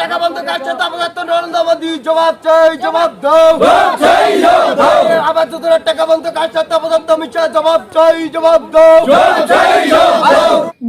টাকা বন্ধ কাটছে তারপরে তো নরেন্দ্র মোদী জবাব চাই জবাব দাও। আবার যোজনার টাকা বন্ধ কাটছে তারপরে তো অমিত শাহ জবাব চাই জবাব দাও।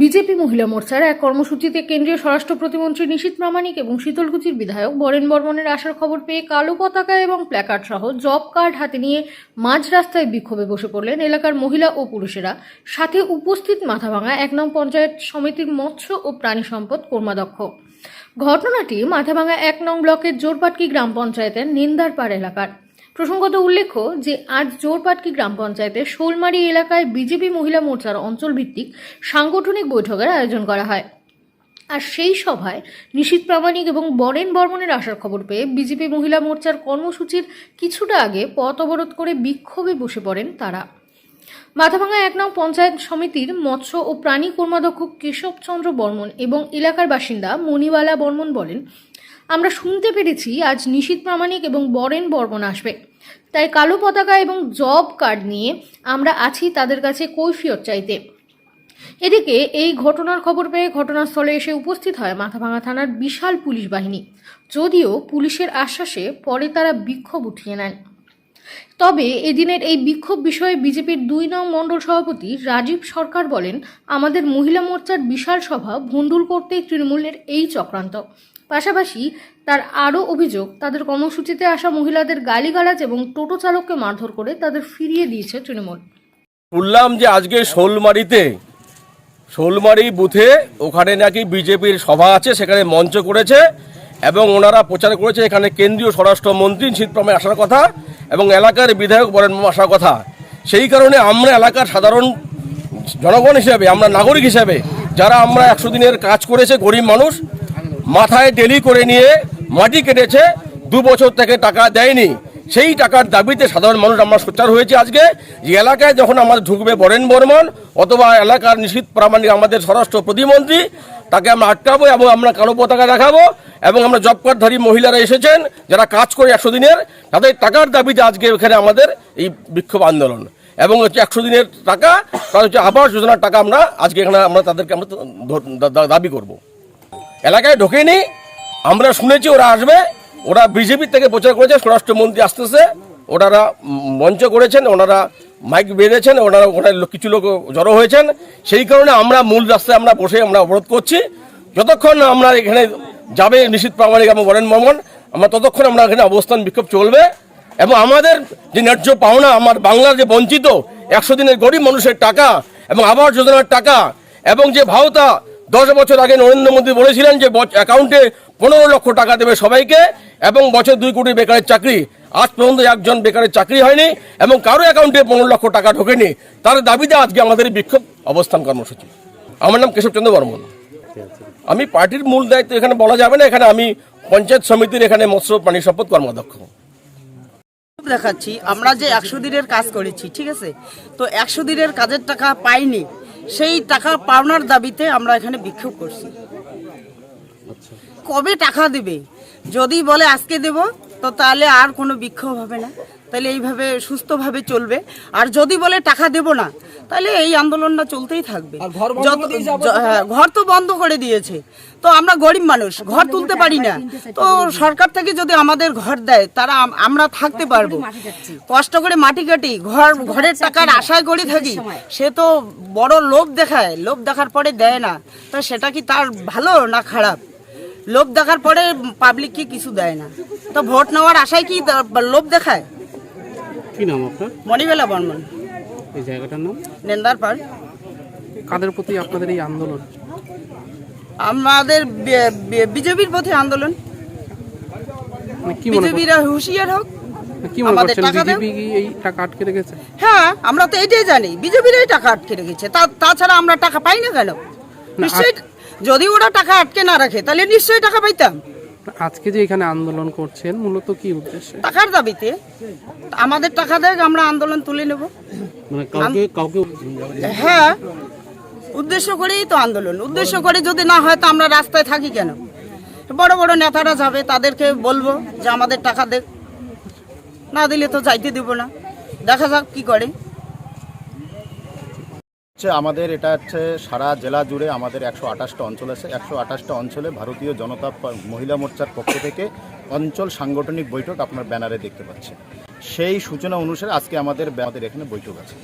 বিজেপি মহিলা মোর্চার এক কর্মসূচিতে কেন্দ্রীয় স্বরাষ্ট্র প্রতিমন্ত্রী নিশীথ প্রামাণিক এবং শীতলকুচির বিধায়ক বরেন বর্মনের আসার খবর পেয়ে কালো পতাকা এবং প্ল্যাকার্ড সহ জব কার্ড হাতে নিয়ে মাঝ রাস্তায় বিক্ষোভে বসে পড়লেন এলাকার মহিলা ও পুরুষেরা। সাথে উপস্থিত মাথাভাঙা এক নং পঞ্চায়েত সমিতির মৎস্য ও প্রাণী সম্পদ কর্মাধ্যক্ষ। ঘটনাটি মাথাভাঙা এক নং ব্লকের জোরপাটকি গ্রাম পঞ্চায়েতের নিন্দারপাড় এলাকার। প্রসঙ্গত উল্লেখ্য যে, আজ জোরপাটকি গ্রাম পঞ্চায়েতের শোলমারি এলাকায় বিজেপি মহিলা মোর্চার অঞ্চলভিত্তিক সাংগঠনিক বৈঠকের আয়োজন করা হয়। আর সেই সভায় নিশীত প্রামাণিক এবং বরেন বর্মনের আসার খবর পেয়ে বিজেপি মহিলা মোর্চার কর্মসূচির কিছুটা আগে পথ অবরোধ করে বিক্ষোভে বসে পড়েন তারা। মাথাভাঙা এক নং পঞ্চায়েত সমিতির মৎস্য ও প্রাণী কর্মাধ্যক্ষ কেশবচন্দ্র বর্মন এবং এলাকার বাসিন্দা মণিবালা বর্মন বলেন, আমরা শুনতে পেরেছি আজ নিশীত প্রামাণিক এবং বরেন বর্মন আসবে। তাই কালো পতাকা এবং জব কার্ড নিয়ে আমরা আছি তাদের কাছে কৈফিয়ত চাইতে। এদিকে এই ঘটনার খবর পেয়ে ঘটনাস্থলে এসে উপস্থিত হয় মাথাভাঙা থানার বিশাল পুলিশ বাহিনী। যদিও পুলিশের আশ্বাসে পরে তারা বিক্ষোভ উঠিয়ে নেন। তবে এদিনের এই বিক্ষোভ বিষয়ে বিজেপির দুই নং মণ্ডল সভাপতি রাজীব সরকার বলেন, আমাদের মহিলা মোর্চার বিশাল সভা ভণ্ডুল করতে তৃণমূলের এই চক্রান্ত। পাশাপাশি তার আরও অভিযোগ, তাদের কর্মসূচিতে আসা মহিলাদের গালিগালাজ এবং টোটো চালককে মারধর করে তাদের ফিরিয়ে দিয়েছে তৃণমূল। শুনলাম যে আজকে শোলমারিতে, শোলমারি বুথে ওখানে নাকি বিজেপির সভা আছে, সেখানে মঞ্চ করেছে এবং ওনারা প্রচার করেছে, এখানে কেন্দ্রীয় স্বরাষ্ট্রমন্ত্রী, শীতপ্রমে আসার কথা। এবং এলাকার বিধায়ক বরেন আসা কথা। সেই কারণে আমরা এলাকার সাধারণ জনগণ হিসাবে, আমরা নাগরিক হিসাবে, যারা আমরা একশো দিনের কাজ করেছে, গরিব মানুষ, মাথায় ডেলি করে নিয়ে মাটি কেটেছে, দু বছর থেকে টাকা দেয়নি। সেই টাকার দাবিতে সাধারণ মানুষ আমরা সোচ্চার হয়েছে আজকে যে এলাকায় যখন আমাদের ঢুকবে বরেন বর্মন অথবা এলাকার নিশ্চিত প্রামাণিক আমাদের স্বরাষ্ট্র প্রতিমন্ত্রী, তাকে আমরা আটকাবো এবং আমরা কালো পতাকা দেখাবো এবং আমরা জব কার্ডধারী মহিলারা এসেছেন যারা কাজ করে একশো দিনের, তাদের টাকার দাবিতে আজকে এখানে আমাদের এই বিক্ষোভ আন্দোলন। এবং হচ্ছে একশো দিনের টাকা, তার হচ্ছে আবাস যোজনার টাকা আমরা আজকে এখানে আমরা তাদেরকে আমরা দাবি করব। এলাকায় ঢোকেনি, আমরা শুনেছি ওরা আসবে ওরা বিজেপি থেকে প্রচার করেছে, স্বরাষ্ট্রমন্ত্রী আসতেছে, ওনারা মঞ্চ করেছেন ওনারা মাইক বেঁধেছেন, ওনারা ওখানে কিছু লোক জড়ো হয়েছেন। সেই কারণে আমরা মূল রাস্তায় আমরা বসে আমরা অবরোধ করছি। যতক্ষণ আমরা এখানে যাবে নিশ্চিত প্রামাণিক এবং বরেন মমন, আমরা ততক্ষণ আমরা এখানে অবস্থান বিক্ষোভ চলবে। এবং আমাদের যে ন্যায্য পাওনা, আমার বাংলার যে বঞ্চিত, একশো দিনের গরিব মানুষের টাকা এবং আবাস যোজনার টাকা, এবং যে ভাওতা দশ বছর আগে নরেন্দ্র মোদী বলেছিলেন যে অ্যাকাউন্টে পনেরো লক্ষ টাকা দেবে সবাইকে এবং বছর দুই কোটি বেকারের চাকরি। আজ পর্যন্ত একজন বেকারের চাকরি হয়নি এবং কারও অ্যাকাউন্টে পনেরো লক্ষ টাকা ঢোকেনি। তার দাবিতে আজকে আমাদের বিক্ষোভ অবস্থান কর্মসূচি। আমার নাম কেশবচন্দ্র বর্মন। আমি পার্টির মূল দায়িত্ব এখানে বলা যাবে না, এখানে আমি পঞ্চায়েত সমিতির এখানে মৎস্য প্রাণী সম্পদ কর্মাধ্যক্ষ। দেখাচ্ছি, আমরা যে একশো দিনের কাজ করেছি, ঠিক আছে? তো একশো দিনের কাজের টাকা পাইনি, সেই টাকা পাওনার দাবিতে আমরা এখানে বিক্ষোভ করছি। কবে টাকা দেবে? যদি বলে আজকে দেব তো তাহলে আর কোনো বিক্ষোভ হবে না। তাহলে এইভাবে সুস্থভাবে চলবে। আর যদি বলে টাকা দেব না তাহলে এই আন্দোলনটা চলতেই থাকবে। যত- হ্যাঁ, ঘর তো বন্ধ করে দিয়েছে। তো আমরা গরিব মানুষ ঘর তুলতে পারি না। তো সরকার থেকে যদি আমাদের ঘর দেয় তারা আমরা থাকতে পারব। কষ্ট করে মাটি কাটি ঘর ঘরের টাকার আশায় করে থাকি সে তো বড় লোভ দেখায়। লোভ দেখার পরে দেয় না। তো সেটা কি তার ভালো না খারাপ? লোভ দেখার পরে পাবলিককে কিছু দেয় না। তো ভোট নেওয়ার আশায় কি লোভ দেখায়? কি নাম আপনার? মণিবেলা বর্মন। এই জায়গাটার নাম? নেন্দার পাড়। কাদের প্রতি আপনাদের এই আন্দোলন? আমাদের বিজেপির প্রতি আন্দোলন। মানে কি বিজেপিরা হুঁশিয়ার হোক মানে কি মনে আমাদের করছেন? বিজেপি কি এই টাকা আটকে রেখেছে? হ্যাঁ আমরা তো এটাই জানি বিজেপিরাই টাকা আটকে রেখেছে। তা তাছাড়া আমরা টাকা পাই না কেন? নিশ্চয়ই যদি ওরা টাকা আটকে না রাখে তাহলে নিশ্চয়ই টাকা পাইতাম। আজকে যে এখানে আন্দোলন করছেন মূলত কি উদ্দেশ্যে? টাকার দাবিতে। আমাদের টাকা দেখ আমরা আন্দোলন তুলে নেব। মানে কাউকে কাউকে হ্যাঁ উদ্দেশ্য করেই তো আন্দোলন। উদ্দেশ্য করে যদি না হয় তো আমরা রাস্তায় থাকি কেন? বড় বড় নেতারা যাবে তাদেরকে বলব যে আমাদের টাকা দেখ। না দিলে তো যাইতে দেব না। দেখা যাক কি করে। হচ্ছে আমাদের এটা হচ্ছে সারা জেলা জুড়ে আমাদের একশো আঠাশটা অঞ্চল আছে। একশো আঠাশটা অঞ্চলে ভারতীয় জনতা মহিলা মোর্চার পক্ষ থেকে অঞ্চল সাংগঠনিক বৈঠক আপনার ব্যানারে দেখতে পাচ্ছেন সেই সূচনা অনুসারে আজকে আমাদের আমাদের এখানে বৈঠক আছে।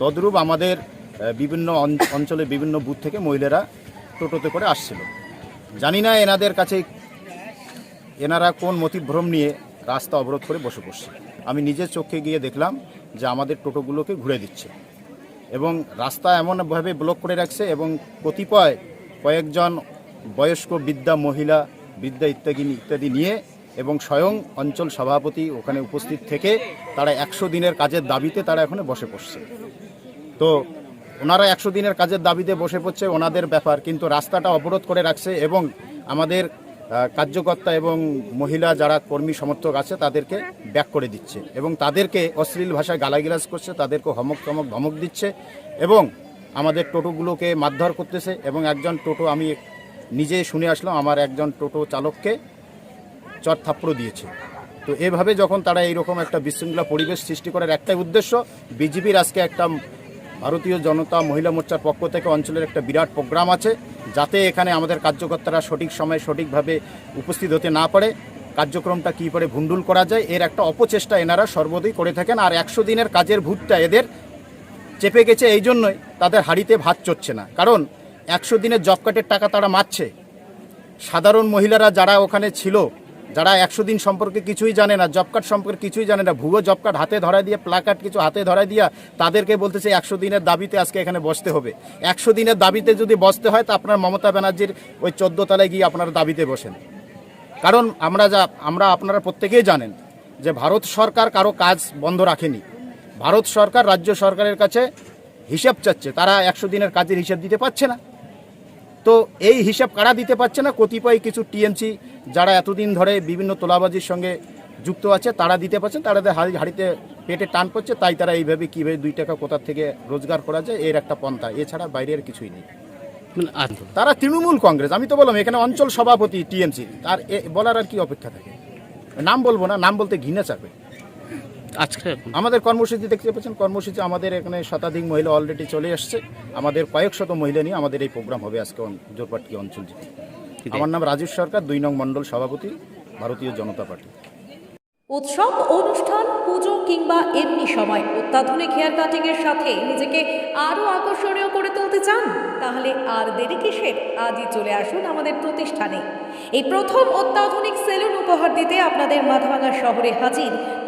তদ্রূপ আমাদের বিভিন্ন অঞ্চলে বিভিন্ন বুথ থেকে মহিলারা টোটোতে করে আসছিল। জানি না এনাদের কাছে এনারা কোন মতিভ্রম নিয়ে রাস্তা অবরোধ করে বসে পড়ছে। আমি নিজের চোখে গিয়ে দেখলাম যে আমাদের টোটোগুলোকে ঘুরে দিচ্ছে। এবং রাস্তা এমনভাবে ব্লক করে রাখছে এবং কতিপয় কয়েকজন বয়স্ক বিদ্যা মহিলা বিদ্যা ইত্যাদি ইত্যাদি নিয়ে এবং স্বয়ং অঞ্চল সভাপতি ওখানে উপস্থিত থেকে তারা একশো দিনের কাজের দাবিতে তারা এখানে বসে পড়ছে। তো ওনারা একশো দিনের কাজের দাবিতে বসে পড়ছে, ওনাদের ব্যাপার। কিন্তু রাস্তাটা অবরোধ করে রাখছে এবং আমাদের কার্যকর্তা এবং মহিলা যারা কর্মী সমর্থক আছে তাদেরকে ব্যাক করে দিচ্ছে এবং তাদেরকে অশ্লীল ভাষায় গালাগিলাজ করছে, তাদেরকে হমক চমক ধমক দিচ্ছে এবং আমাদের টোটোগুলোকে মারধর করতেছে এবং একজন টোটো আমি নিজে শুনে আসলাম, আমার একজন টোটো চালককে চর থাপ্পড় দিয়েছে। তো এভাবে যখন তারা এইরকম একটা বিশৃঙ্খলা পরিবেশ সৃষ্টি করার একটাই উদ্দেশ্য, বিজেপির আজকে একটা ভারতীয় জনতা মহিলা মোর্চার পক্ষ থেকে অঞ্চলের একটা বিরাট প্রোগ্রাম আছে, যাতে এখানে আমাদের কার্যকর্তারা সঠিক সময়ে সঠিকভাবে উপস্থিত হতে না পারে। কার্যক্রমটা কী করে ভুন্ডুল করা যায়, এর একটা অপচেষ্টা এনারা সর্বদাই করে থাকেন। আর একশো দিনের কাজের ভূতটা এদের চেপে গেছে, এই জন্যই তাদের হাড়িতে ভাত চড়ছে না। কারণ একশো দিনের জব কার্ডের টাকা তারা মারছে। সাধারণ মহিলারা যারা ওখানে ছিল যারা একশো দিন সম্পর্কে কিছুই জানে না জব কার্ড সম্পর্কে কিছুই জানে না, ভুয়ো জব কার্ড হাতে ধরা দিয়ে প্লাকার্ড কিছু হাতে ধরা দিয়া তাদেরকে বলতেছে একশো দিনের দাবিতে আজকে এখানে বসতে হবে। একশো দিনের দাবিতে যদি বসতে হয়, তা আপনার মমতা ব্যানার্জির ওই চোদ্দ তলায় গিয়ে আপনারা দাবিতে বসেন। কারণ আমরা যা, আমরা আপনারা প্রত্যেকেই জানেন যে ভারত সরকার কারও কাজ বন্ধ রাখেনি। ভারত সরকার রাজ্য সরকারের কাছে হিসাব চাচ্ছে, তারা একশো দিনের কাজের হিসাব দিতে পারছে না। তো এই হিসাব কারা দিতে পারছে না? কতিপয় কিছু টিএমসি যারা এতদিন ধরে বিভিন্ন তোলাবাজির সঙ্গে যুক্ত আছে তারা দিতে পারছেন তাদের হাড়ি হাড়িতে পেটে টান পড়ছে তাই তারা এইভাবে কীভাবে দুই টাকা কোথার থেকে রোজগার করা যায় এর একটা পন্থা। এছাড়া বাইরের কিছুই নেই। মানে তারা তৃণমূল কংগ্রেস আমি তো বললাম এখানে অঞ্চল সভাপতি টিএমসি তার এ- বলার আর কি অপেক্ষা থাকে? নাম বলব না নাম বলতে ঘৃণা চাপে। আজকে আমাদের কর্মসূচি দেখতে পাচ্ছেন কর্মসূচি আমাদের এখানে শতাধিক মহিলা অলরেডি চলে আসছে। আমাদের কয়েক শত মহিলা নিয়ে আমাদের এই প্রোগ্রাম হবে আজকে জোরপাটকি অঞ্চল আমার নাম রাজীব সরকার দুই নং মণ্ডল সভাপতি ভারতীয় জনতা পার্টি। উৎসব অনুষ্ঠান পুজো কিংবা এমনি সময় অত্যাধুনিক হেয়ার কাটিং এর সাথে নিজেকে আরও আকর্ষণীয় করে তুলতে চান তাহলে আর দেরি কিসের? আজই চলে আসুন আমাদের প্রতিষ্ঠানে। এই প্রথম অত্যাধুনিক সেলুন উপহার দিতে আপনাদের মাথাভাঙা শহরে হাজির